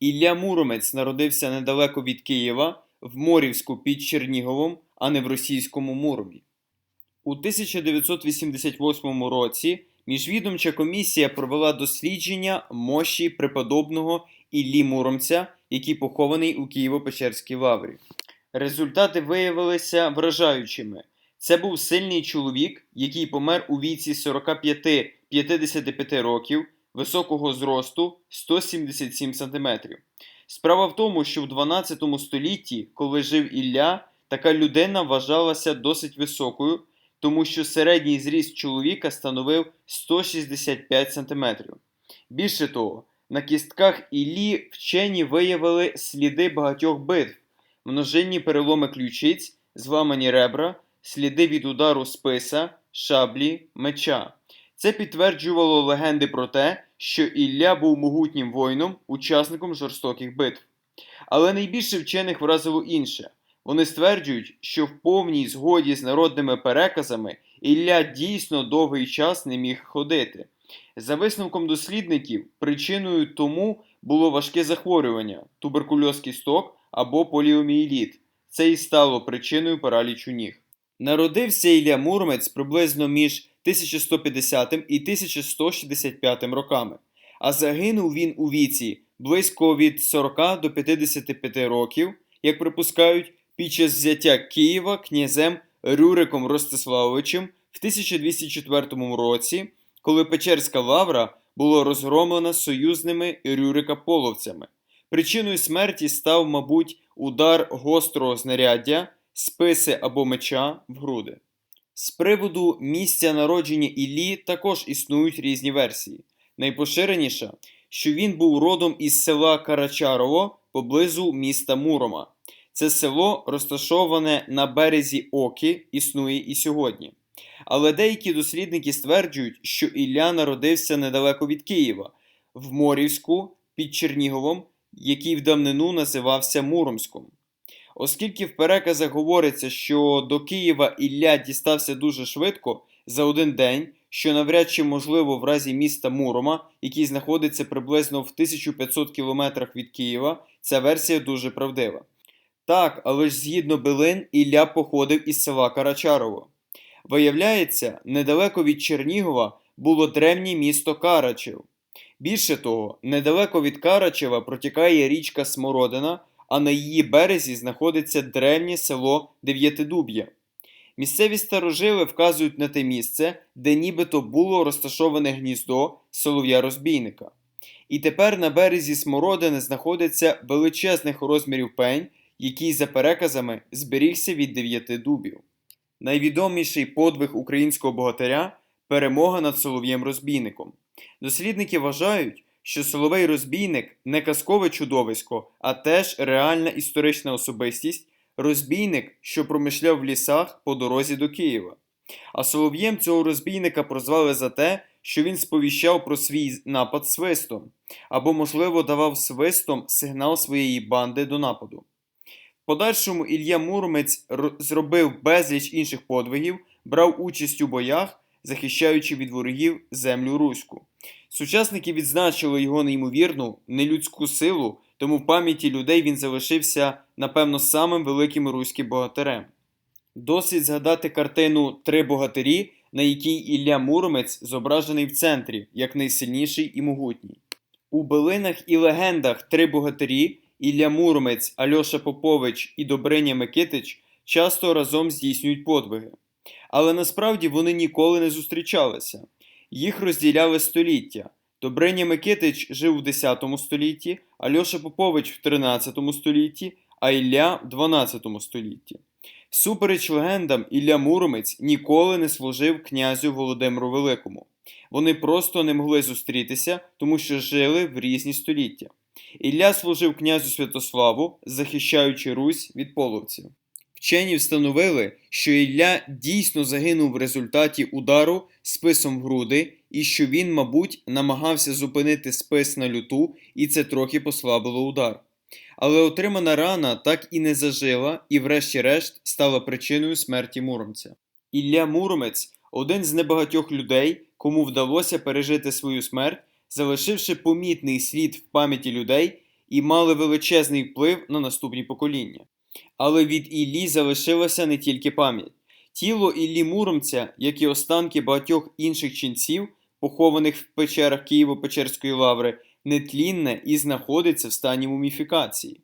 Ілля Муромець народився недалеко від Києва, в Морівську під Черніговом, а не в російському Муромі. У 1988 році міжвідомча комісія провела дослідження мощі преподобного Іллі Муромця, який похований у Києво-Печерській лаврі. Результати виявилися вражаючими. Це був сильний чоловік, який помер у віці 45-55 років, високого зросту 177 см. Справа в тому, що в 12 столітті, коли жив Ілля, така людина вважалася досить високою, тому що середній зріст чоловіка становив 165 см. Більше того, на кістках Іллі вчені виявили сліди багатьох битв, множинні переломи ключиць, зламані ребра, сліди від удару списа, шаблі, меча. Це підтверджувало легенди про те, що Ілля був могутнім воїном, учасником жорстоких битв. Але найбільше вчених вразило інше. Вони стверджують, що в повній згоді з народними переказами Ілля дійсно довгий час не міг ходити. За висновком дослідників, причиною тому було важке захворювання, туберкульоз кісток або поліомієліт. Це і стало причиною паралічу ніг. Народився Ілля Муромець приблизно між 1150 і 1165 роками, а загинув він у віці близько від 40 до 55 років, як припускають, під час взяття Києва князем Рюриком Ростиславовичем в 1204 році, коли Печерська лавра була розгромлена союзними Рюрика половцями. Причиною смерті став, мабуть, удар гострого знаряддя, списи або меча в груди. З приводу місця народження Іллі також існують різні версії. Найпоширеніша, що він був родом із села Карачарово поблизу міста Мурома. Це село, розташоване на березі Оки, існує і сьогодні. Але деякі дослідники стверджують, що Ілля народився недалеко від Києва, в Морівську під Черніговом, який в давнину називався Муромськом. Оскільки в переказах говориться, що до Києва Ілля дістався дуже швидко за один день, що навряд чи можливо в разі міста Мурома, який знаходиться приблизно в 1500 кілометрах від Києва, ця версія дуже правдива. Так, але ж згідно Билин, Ілля походив із села Карачарово. Виявляється, недалеко від Чернігова було древнє місто Карачев. Більше того, недалеко від Карачева протікає річка Смородина, а на її березі знаходиться древнє село Дев'ятидуб'я. Місцеві старожили вказують на те місце, де нібито було розташоване гніздо солов'я-розбійника. І тепер на березі Смородини знаходиться величезних розмірів пень, який, за переказами, зберігся від дев'яти дубів. Найвідоміший подвиг українського богатиря перемога над солов'єм-розбійником. Дослідники вважають, що соловей розбійник не казкове чудовисько, а теж реальна історична особистість, розбійник, що промишляв в лісах по дорозі до Києва. А солов'єм цього розбійника прозвали за те, що він сповіщав про свій напад свистом, або, можливо, давав свистом сигнал своєї банди до нападу. В подальшому Ілля Муромець зробив безліч інших подвигів, брав участь у боях, захищаючи від ворогів землю Руську. Сучасники відзначили його неймовірну, нелюдську силу, тому в пам'яті людей він залишився, напевно, самим великим руським богатирем. Досить згадати картину Три богатирі, на якій Ілля Муромець зображений в центрі, як найсильніший і могутній. У билинах і легендах Три богатирі Ілля Муромець, Альоша Попович і Добриня Микитич часто разом здійснюють подвиги. Але насправді вони ніколи не зустрічалися. Їх розділяли століття. Добриня Микитич жив у 10 столітті, Альоша Попович в 13 столітті, а Ілля в 12 столітті. Всупереч легендам, Ілля Муромець ніколи не служив князю Володимиру Великому. Вони просто не могли зустрітися, тому що жили в різні століття. Ілля служив князю Святославу, захищаючи Русь від половців. Вчені встановили, що Ілля дійсно загинув в результаті удару списом в груди, і що він, мабуть, намагався зупинити спис на люту, і це трохи послабило удар. Але отримана рана так і не зажила, і, врешті-решт, стала причиною смерті Муромця. Ілля Муромець один з небагатьох людей, кому вдалося пережити свою смерть, залишивши помітний слід в пам'яті людей і мали величезний вплив на наступні покоління. Але від Іллі залишилася не тільки пам'ять. Тіло Іллі Муромця, як і останки багатьох інших ченців, похованих в печерах Києво-Печерської лаври, нетлінне і знаходиться в стані муміфікації.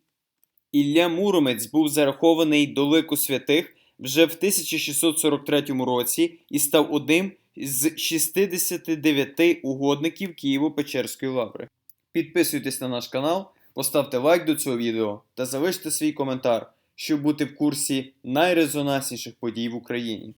Ілля Муромець був зарахований до лику святих вже в 1643 році і став одним з 69 угодників Києво-Печерської лаври. Підписуйтесь на наш канал, поставте лайк до цього відео та залиште свій коментар, щоб бути в курсі найрезонансніших подій в Україні.